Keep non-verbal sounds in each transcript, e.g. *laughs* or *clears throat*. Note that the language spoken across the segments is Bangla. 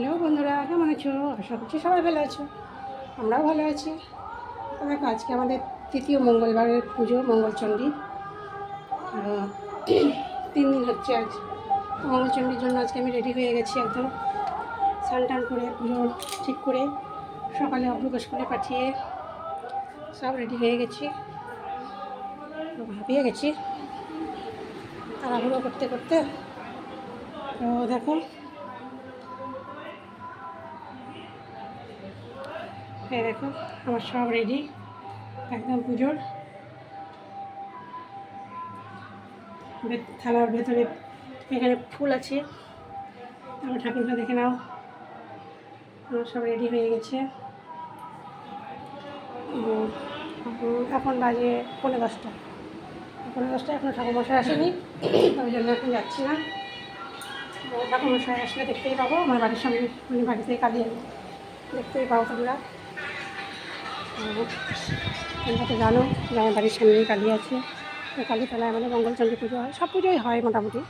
হ্যালো বন্ধুরা, কেমন আছো? আশা করছি সবাই ভালো আছো। আমরাও ভালো আছি। দেখো, আজকে আমাদের তৃতীয় মঙ্গলবারের পুজো, মঙ্গলচণ্ডী। তিন দিন হচ্ছে আজ। মঙ্গলচণ্ডীর জন্য আজকে আমি রেডি হয়ে গেছি একদম স্নান টান করে, পুজো ঠিক করে, সকালে অগ্রগোশ করে পাঠিয়ে সব রেডি হয়ে গেছি। ভাবিয়ে গেছি। তাড়াহুড়ো করতে করতে। তো দেখো এই দেখো, আমার সব রেডি একদম পুজোর। থালার ভেতরে এখানে ফুল আছে। আমার ঠাকুরটা দেখে নাও। আমার সব রেডি হয়ে গেছে। এখন বাজে পনেরো দশটা। পনেরো দশটা এখন ঠাকুরমশাই আসেনি। ওই জন্য এখন যাচ্ছি না। ঠাকুরমশাই আসলে দেখতেই পাবো। আমার বাড়ির সামনে উনি বাড়িতে কালিয়ে দেখতেই পাবো তোমরা। তোমরা তো জানো যে আমার বাড়ির সামনেই কালী আছে। তো কালীতলায় আমাদের মঙ্গলচণ্ডী পুজো হয়। সব পুজোই হয় মোটামুটি।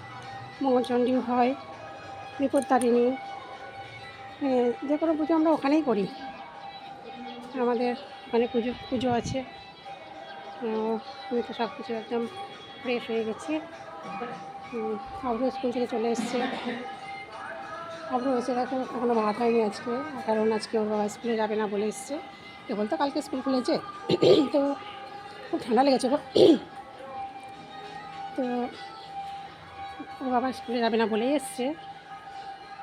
মঙ্গলচণ্ডীও হয় বিপত্তারিণী এ, যে কোনো পুজো আমরা ওখানেই করি। আমাদের ওখানে পুজো পুজো আছে। আমি তো সব কিছু একদম ফ্রেশ হয়ে গেছি। অব্র স্কুল থেকে চলে এসছে। অব্র এসে দেখো এখনও ভাত হয়নি আজকে। কারণ আজকে ওর বাবা স্কুলে যাবে না বলে এসছে। কেবল তো কালকে স্কুল খুলেছে, তো খুব ঠান্ডা লেগেছে গো। তো ওর বাবা স্কুলে যাবে না বলেই এসছে।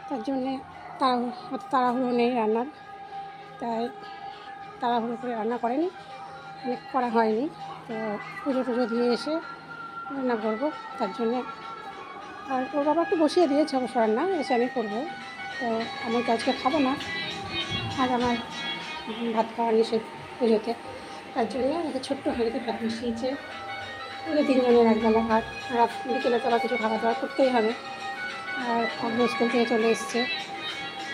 তার জন্যে তাড়াহুড়ো অত তাড়াহুড়ো নেই রান্নার। তাই তাড়াহুড়ো করে রান্না করেনি, অনেক করা হয়নি। তো পুজো টুজো দিয়ে এসে রান্না করব, তার জন্যে আর ওর বাবা একটু বসিয়ে দিয়েছে অবশ্য রান্না, এসে আমি করব। তো আমি তো আজকে খাব না। আর আমার ভাত খাওয়া নিষেধ পুজোতে তার জন্য আমাকে ছোট্ট হাঁড়িতে ভাত মিশিয়েছে ওদের তিনজনের একবেলা ভাত। আর বিকেলে তো কিছু খাওয়া দাওয়া করতেই হবে। আর অগ্র স্কুল থেকে চলে এসছে।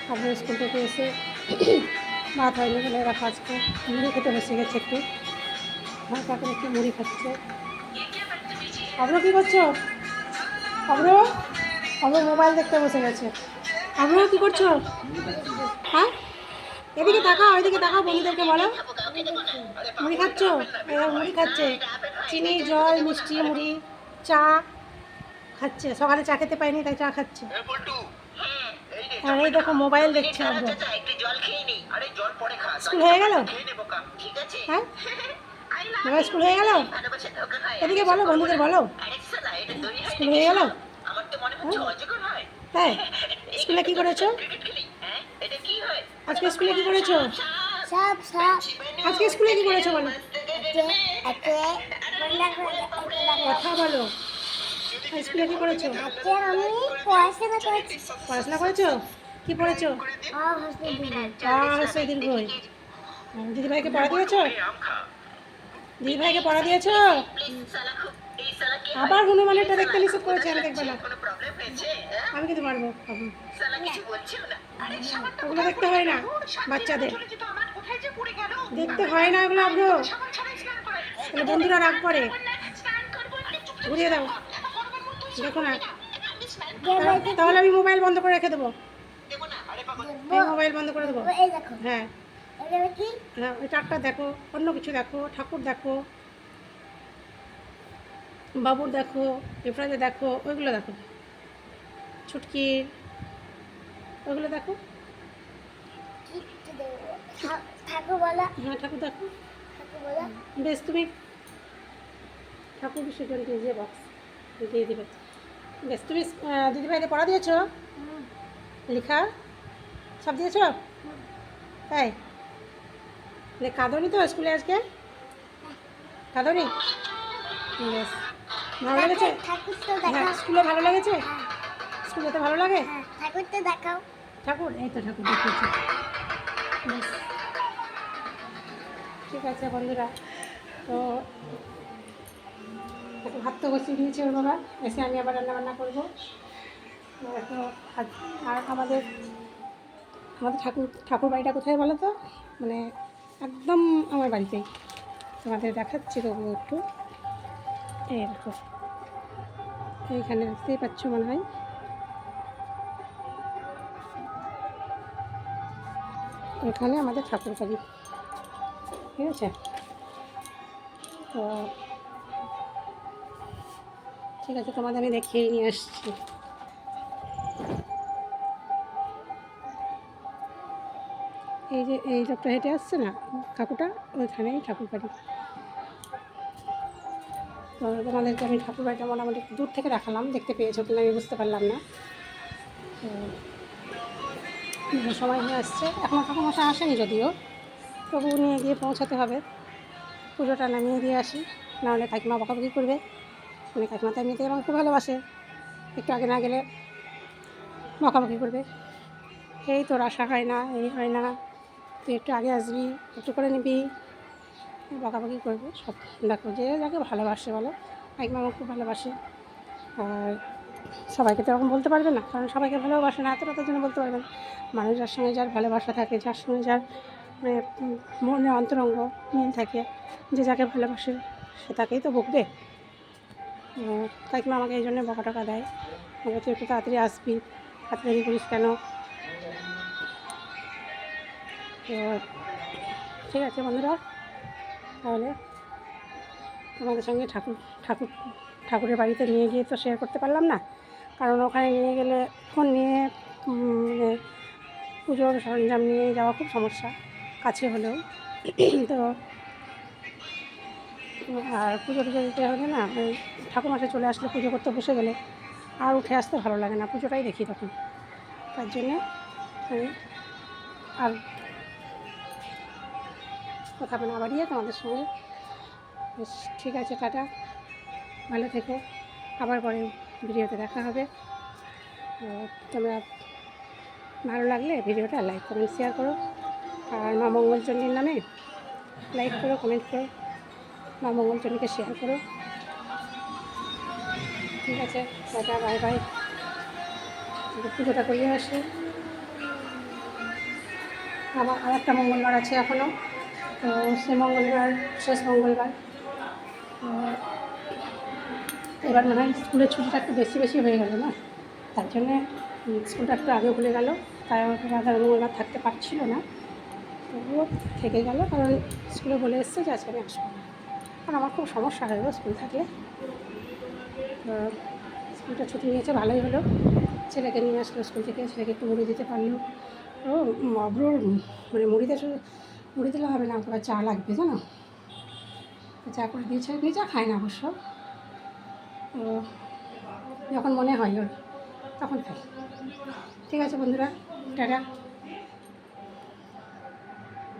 অগ্র স্কুল থেকে এসে *clears throat* ভাত হয়নি বলে এরা আজকে মুড়ি খেতে বসে গেছে একটু। ভাত করে একটু মুড়ি খাচ্ছে। অগ্র কী করছ? অগ্র অগ্র মোবাইল দেখতে বসে গেছে। অগ্র কী করছ? হ্যাঁ? এদিকে তাকাও এদিকে তাকাও বন্ধুদেরকে বলো। মুড়ি খাচ্ছ? এরা মুড়ি খাচ্ছে। চিনি জল মিষ্টি মুড়ি চা খাচ্ছে। সকালে চা খেতে পায়নি তাই চা খাচ্ছে। আর এই দেখো মোবাইল দেখছে একদম স্কুল হয়ে গেল? হ্যাঁ? *laughs* মোবাইল স্কুল হয়ে গেল? এদিকে বলো বন্ধুদের বলো। স্কুল হয়ে গেল? হ্যাঁ স্কুলে কি করেছ? আজকে স্কুলে কি করেছ? সব সব। আজকে স্কুলে কি করেছ বলো? কথা বলো। স্কুলে কি করেছ? আজকে আমি পড়াশোনা করেছি। পড়াশোনা করেছ? কি পড়েছো? অবশ্যই দীর্ঘই। দিদিভাইকে পড়া দিয়েছ? দিদিভাইকে পড়া দিয়েছ? আবার হনুমানেরটা দেখতে নিষেধ করেছে আমি দেখব না। আমি কিন্তু মারবো। ওগুলো দেখতে হয় না বাচ্চাদের। দেখতে হয় না ওগুলো আগ্রহ তাহলে বন্ধুরা রাগ করে। ঘুরিয়ে দাও। দেখো না। তাহলে- তাহলে আমি মোবাইল বন্ধ করে রেখে দেবো। আমি মোবাইল বন্ধ করে দেবো। হ্যাঁ। হ্যাঁ ওই টাকটা দেখো অন্য কিছু দেখো ঠাকুর দেখো বাবুর দেখো এফরাজে দেখো ওইগুলো দেখো। ছুটকির ওইগুলো দেখো। ঠাকুর বলা হ্যাঁ ঠাকুর দেখো। বেশ তুমি ঠাকুর বিসর্জন দিয়ে যে বক্স দিয়ে দিবে। বেশ তুমি দিদিভাইকে পড়া দিয়েছ? লেখা? সব দিয়েছ? তাই কাঁদনি তো স্কুলে আজকে? কাঁদনি? বেশ ভালো লেগেছে? হ্যাঁ স্কুলে ভালো লেগেছে? হ্যাঁ, স্কুলে তো ভালো লাগে? হ্যাঁ, ঠাকুর তো দেখাও। ঠাকুর, এই তো ঠাকুর দেখিয়েছি। বেশ। ঠিক আছে বন্ধুরা, তো একটু ভাত তো বসিয়ে দিয়েছে ওর বাবা, এসে আমি আবার রান্না বান্না করব। আর আমাদের আমাদের ঠাকুর ঠাকুর বাড়িটা কোথায় বলো তো? মানে একদম আমার বাড়িতেই তোমাদের দেখাচ্ছি তবু একটু। এই দেখো, এইখানে দেখতেই পাচ্ছ মনে হয়। ওইখানে আমাদের ঠাকুর বাড়ি। ঠিক আছে? তো ঠিক আছে, তোমাদের আমি দেখিয়ে নিয়ে আসছি। এই যে, এই লোকটা হেঁটে আসছে না? কাকুটা? ওইখানেই ঠাকুর বাড়ি। তো তোমাদেরকে আমি ঠাকুর বাড়িটা মোটামুটি দূর থেকে দেখালাম, দেখতে পেয়েছ কিনা আমি বুঝতে পারলাম না। তো সময় হয়ে আসছে। এখনও ঠাকুর মশা আসেনি যদিও। তবু নিয়ে গিয়ে পৌঁছাতে হবে। পুজোটা নামিয়ে দিয়ে আসি। নাহলে কাকিমা বকাবকি করবে। মানে কাকিমা তো আমাকে খুব ভালোবাসে। একটু আগে না গেলে বকাবকি করবে। এই তোর আশা হয় না, এই হয় না। তুই একটু আগে আসবি, একটু করে নিবি। বকাবকি করবে, সব দেখো যে যাকে ভালোবাসে বলো। কাকিমা আমাকে খুব ভালোবাসে। আর সবাইকে তো এরকম বলতে পারবে না, কারণ সবাইকে ভালোবাসে না এতটা তার জন্য বলতে পারবে না। মানুষ যার সঙ্গে যার ভালোবাসা থাকে, যার সঙ্গে যার মানে মনে অন্তরঙ্গ মিল থাকে, যে যাকে ভালোবাসে সে তাকেই তো বকবে কাকিমা আমাকে এই জন্য বকা টাকা দেয়। আমাকে তুই একটু তাড়াতাড়ি আসবি, তাড়াতাড়ি করিস কেন? তো ঠিক আছে বন্ধুরা, তাহলে তোমাদের সঙ্গে ঠাকুর ঠাকুর, ঠাকুরের বাড়িতে নিয়ে গিয়ে তো শেয়ার করতে পারলাম না। কারণ ওখানে নিয়ে গেলে ফোন নিয়ে মানে পুজোর সরঞ্জাম নিয়ে যাওয়া খুব সমস্যা, কাছে হলেও। তো আর পুজো টুজো দিতে হলে না, ওই ঠাকুর মাসে চলে আসলে পুজো করতে বসে গেলে আর উঠে আসতে ভালো লাগে না, পুজোটাই দেখি তখন। তার জন্যে আর কথা না বাড়িয়ে তোমাদের সঙ্গে ঠিক আছে, টাটা। ভালো থেকো। আবার পরে। ভিডিওতে দেখা হবে। তোমরা ভালো লাগলে ভিডিওটা লাইক, কমেন্ট, শেয়ার করো। আর মা মঙ্গলচণ্ডীর নামে লাইক করো, কমেন্ট করো। মা মঙ্গলচণ্ডীকে শেয়ার করো। ঠিক আছে, টাটা, বাই বাই। পুজোটা করিয়ে আসি। আবার আর একটা মঙ্গলবার আছে এখনও তো সে মঙ্গলবার, শেষ মঙ্গলবার। এবার মনে হয় স্কুলের ছুটিটা একটু বেশি বেশি হয়ে গেল না? তার জন্যে স্কুলটা একটু আগে খুলে গেল। তাই আমাকে রাধা মঙ্গলবার থাকতে পারছিল না। তবুও থেকে গেল, কারণ স্কুলে বলে এসছে যে আজকে আমি আসব কারণ আমার খুব সমস্যা হয়ে স্কুল থাকলে। স্কুলটা ছুটি নিয়েছে, ভালোই হলো। ছেলেকে নিয়ে আসলো স্কুল থেকে, ছেলেকে একটু মুড়ি দিতে পারল। ও অব্রোর মানে মুড়িতে শুধু মুড়ি দিলে হবে না ওকে চা লাগবে, জানো? চা করে দিয়েছে নিজে খায় না অবশ্য। যখন মনে হয় ওর তখন খাই। ঠিক আছে বন্ধুরা টাটা।